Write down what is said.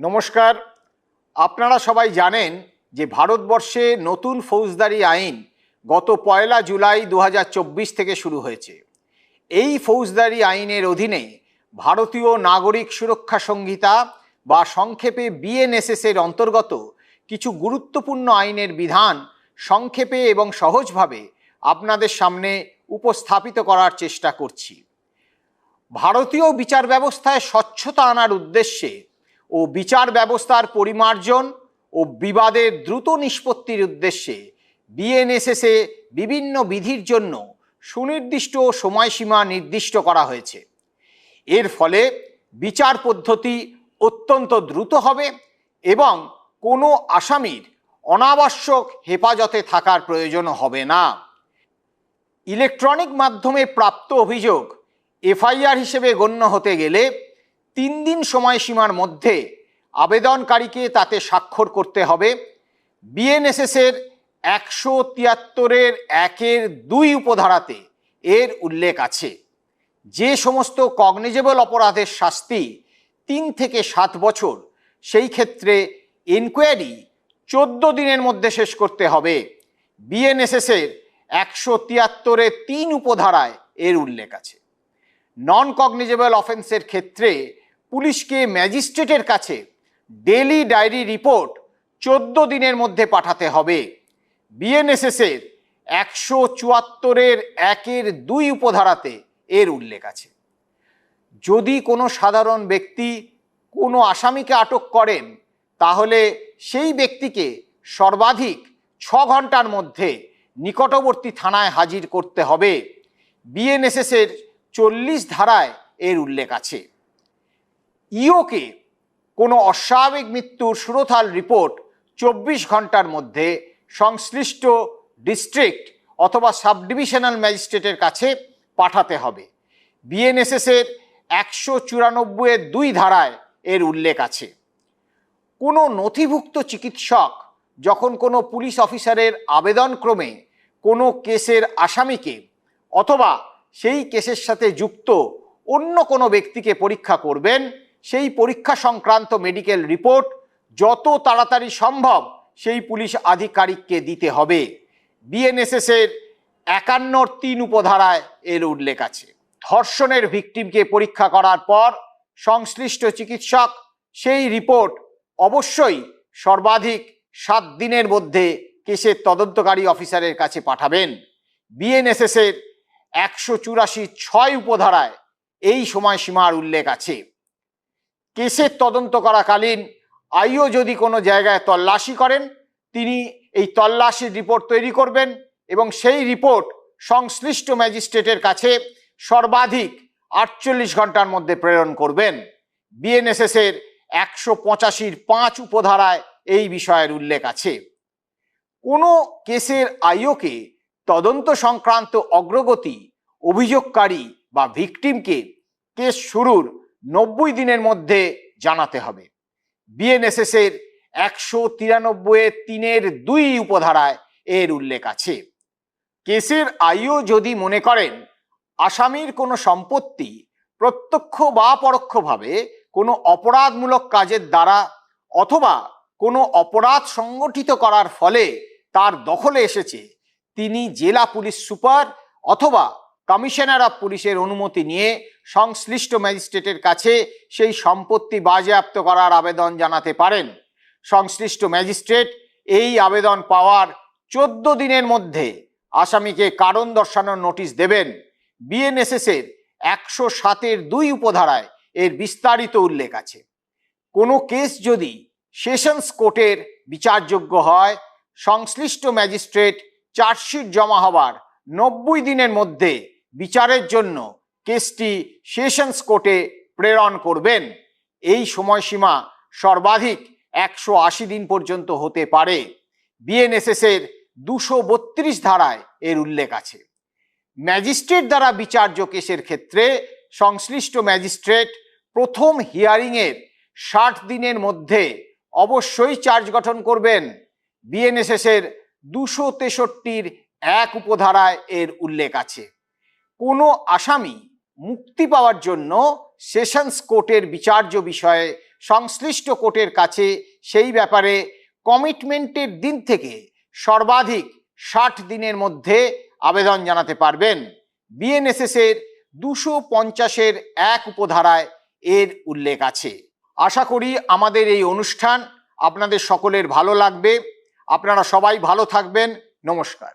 নমস্কার। আপনারা সবাই জানেন যে ভারতবর্ষে নতুন ফৌজদারি আইন গত পয়লা জুলাই দু হাজার চব্বিশ থেকে শুরু হয়েছে। এই ফৌজদারি আইনের অধীনে ভারতীয় নাগরিক সুরক্ষা সংহিতা বা সংক্ষেপে বিএনএসএস এর অন্তর্গত কিছু গুরুত্বপূর্ণ আইনের বিধান সংক্ষেপে এবং সহজভাবে আপনাদের সামনে উপস্থাপিত করার চেষ্টা করছি। ভারতীয় বিচার ব্যবস্থায় স্বচ্ছতা আনার উদ্দেশ্যে ও বিচার ব্যবস্থার পরিমার্জন ও বিবাদের দ্রুত নিষ্পত্তির উদ্দেশ্যে বিএনএসএসে বিভিন্ন বিধির জন্য সুনির্দিষ্ট সময়সীমা নির্দিষ্ট করা হয়েছে। এর ফলে বিচার পদ্ধতি অত্যন্ত দ্রুত হবে এবং কোনো আসামির অনাবশ্যক হেফাজতে থাকার প্রয়োজন হবে না। ইলেকট্রনিক মাধ্যমে প্রাপ্ত অভিযোগ এফআইআর হিসেবে গণ্য হতে গেলে তিন দিন সময়সীমার মধ্যে আবেদনকারীকে তাতে স্বাক্ষর করতে হবে। বিএনএসএস এর একশো তিয়াত্তরের একের দুই উপধারাতে এর উল্লেখ আছে। যে সমস্ত কগনিজেবল অপরাধের শাস্তি তিন থেকে সাত বছর, সেই ক্ষেত্রে এনকোয়ারি চোদ্দ দিনের মধ্যে শেষ করতে হবে। বিএনএসএস এর একশো তিয়াত্তরের তিন উপধারায় এর উল্লেখ আছে। নন কগনিজেবল অফেন্সের ক্ষেত্রে পুলিশকে ম্যাজিস্ট্রেটের কাছে ডেলি ডায়েরি রিপোর্ট চোদ্দ দিনের মধ্যে পাঠাতে হবে। বিএনএসএস এর একশো চুয়াত্তরের একের দুই উপধারাতে এর উল্লেখ আছে। যদি কোনো সাধারণ ব্যক্তি কোনো আসামিকে আটক করেন, তাহলে সেই ব্যক্তিকে সর্বাধিক ছ ঘণ্টার মধ্যে নিকটবর্তী থানায় হাজির করতে হবে। বিএনএসএস এর চল্লিশ ধারায় এর উল্লেখ আছে। ইওকে কোনো অস্বাভাবিক মৃত্যুর সুরথাল রিপোর্ট চব্বিশ ঘণ্টার মধ্যে সংশ্লিষ্ট ডিস্ট্রিক্ট অথবা সাব ডিভিশনাল ম্যাজিস্ট্রেটের কাছে পাঠাতে হবে। বিএনএসএস এর একশো চুরানব্বইয়ের দুই ধারায় এর উল্লেখ আছে। কোনো নথিভুক্ত চিকিৎসক যখন কোনো পুলিশ অফিসারের আবেদনক্রমে কোনো কেসের আসামিকে অথবা সেই কেসের সাথে যুক্ত অন্য কোনো ব্যক্তিকে পরীক্ষা করবেন সেই পরীক্ষা সংক্রান্ত মেডিকেল রিপোর্ট যত তাড়াতাড়ি সম্ভব সেই পুলিশ আধিকারিককে দিতে হবে। বিএনএসএস এর একান্নর তিন উপধারায় এর উল্লেখ আছে। ধর্ষণের ভিকটিমকে পরীক্ষা করার পর সংশ্লিষ্ট চিকিৎসক সেই রিপোর্ট অবশ্যই সর্বাধিক সাত দিনের মধ্যে কেসের তদন্তকারী অফিসারের কাছে পাঠাবেন। বিএনএসএস এর একশো চুরাশি ছয় উপধারায় এই সময়সীমার উল্লেখ আছে। কেসের তদন্ত করাকালীন আইও যদি কোনো জায়গায় তল্লাশি করেন, তিনি এই তল্লাশির রিপোর্ট তৈরি করবেন এবং সেই রিপোর্ট সংশ্লিষ্ট ম্যাজিস্ট্রেটের কাছে সর্বাধিক আটচল্লিশ ঘণ্টার মধ্যে প্রেরণ করবেন। বিএনএসএস এর একশো পঁচাশির পাঁচ উপধারায় এই বিষয়ের উল্লেখ আছে। কোনো কেসের আইওকে তদন্ত সংক্রান্ত অগ্রগতি, অভিযোগকারী বা ভিকটিমকে কেস শুরুর নব্বই দিনের মধ্যে জানাতে হবে। বিএনএসএস এর একশো তিরানব্বই তিনের দুই উপধারায় এর উল্লেখ আছে। কেসের আইও যদি মনে করেন, আসামির কোনো সম্পত্তি প্রত্যক্ষ বা পরোক্ষভাবে কোনো অপরাধমূলক কাজের দ্বারা অথবা কোনো অপরাধ সংগঠিত করার ফলে তার দখলে এসেছে, তিনি জেলা পুলিশ সুপার অথবা কমিশনার অফ পুলিশের অনুমতি নিয়ে সংশ্লিষ্ট ম্যাজিস্ট্রেটের কাছে সেই সম্পত্তি বাজেয়াপ্ত করার আবেদন জানাতে পারেন। সংশ্লিষ্ট ম্যাজিস্ট্রেট এই আবেদন পাওয়ার চোদ্দ দিনের মধ্যে আসামিকে কারণ দর্শানোর নোটিশ দেবেন। বিএনএসএস এর একশো সাতের দুই উপধারায় এর বিস্তারিত উল্লেখ আছে। কোনো কেস যদি সেশনস কোর্টের বিচারযোগ্য হয়, সংশ্লিষ্ট ম্যাজিস্ট্রেট চার্জশিট জমা হবার নব্বই দিনের মধ্যে বিচারের জন্য কেসটি সেশনস কোর্টে প্রেরণ করবেন। এই সময়সীমা সর্বাধিক একশো আশি দিন পর্যন্ত হতে পারে। বিএনএসএস এর দুশো বত্রিশ ধারায় এর উল্লেখ আছে। ম্যাজিস্ট্রেট দ্বারা বিচার্য কেসের ক্ষেত্রে সংশ্লিষ্ট ম্যাজিস্ট্রেট প্রথম হিয়ারিংয়ের ষাট দিনের মধ্যে অবশ্যই চার্জ গঠন করবেন। বিএনএসএস এর দুশো তেষট্টির এক উপধারায় এর উল্লেখ আছে। কোনো আসামি মুক্তি পাওয়ার জন্য সেশনস কোর্টের বিচার্য বিষয়ে সংশ্লিষ্ট কোর্টের কাছে সেই ব্যাপারে কমিটমেন্টের দিন থেকে সর্বাধিক ষাট দিনের মধ্যে আবেদন জানাতে পারবেন। বিএনএসএস এর দুশো পঞ্চাশের এক উপধারায় এর উল্লেখ আছে। আশা করি আমাদের এই অনুষ্ঠান আপনাদের সকলের ভালো লাগবে। আপনারা সবাই ভালো থাকবেন। নমস্কার।